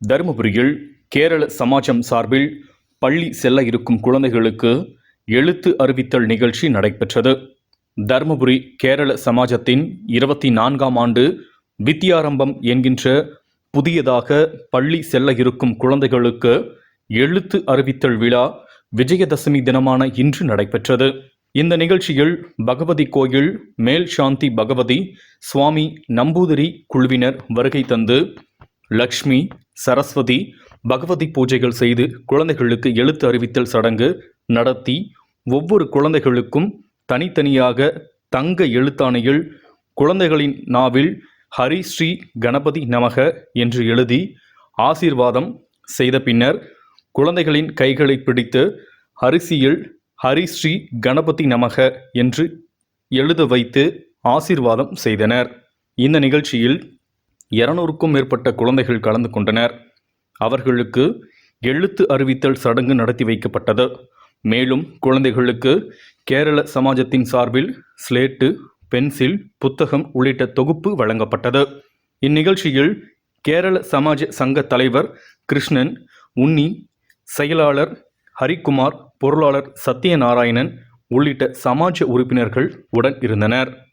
தருமபுரியில் கேரள சமாஜம் சார்பில் பள்ளி செல்ல இருக்கும் குழந்தைகளுக்கு எழுத்து அறிவித்தல் நிகழ்ச்சி நடைபெற்றது. தருமபுரி கேரள சமாஜத்தின் இருபத்தி நான்காம் ஆண்டு வித்தியாரம்பம் என்கின்ற புதியதாக பள்ளி செல்ல இருக்கும் குழந்தைகளுக்கு எழுத்து அறிவித்தல் விழா விஜயதசமி தினமான இன்று நடைபெற்றது. இந்த நிகழ்ச்சியில் பகவதி கோயில் மேல் சாந்தி பகவதி சுவாமி நம்பூதிரி குழுவினர் வருகை தந்து லக்ஷ்மி சரஸ்வதி பகவதி பூஜைகள் செய்து குழந்தைகளுக்கு எழுத்து அறிவித்தல் சடங்கு நடத்தி ஒவ்வொரு குழந்தைகளுக்கும் தனித்தனியாக தங்க எழுத்தாணையில் குழந்தைகளின் நாவில் ஹரி ஸ்ரீ கணபதி நமக என்று எழுதி ஆசீர்வாதம் செய்த பின்னர் குழந்தைகளின் கைகளை பிடித்து அரிசியில் ஹரி ஸ்ரீ கணபதி நமக என்று எழுத வைத்து ஆசீர்வாதம் செய்தனர். இந்த நிகழ்ச்சியில் இருநூறுக்கும் மேற்பட்ட குழந்தைகள் கலந்து கொண்டனர். அவர்களுக்கு எழுத்து அறிவித்தல் சடங்கு நடத்தி வைக்கப்பட்டது. மேலும் குழந்தைகளுக்கு கேரள சமாஜத்தின் சார்பில் ஸ்லேட்டு பென்சில் புத்தகம் உள்ளிட்ட தொகுப்பு வழங்கப்பட்டது. இந்நிகழ்ச்சியில் கேரள சமாஜ சங்க தலைவர் கிருஷ்ணன் உன்னி செயலாளர் ஹரிக்குமார் பொருளாளர் சத்யநாராயணன் உள்ளிட்ட சமாஜ உறுப்பினர்கள் உடன் இருந்தனர்.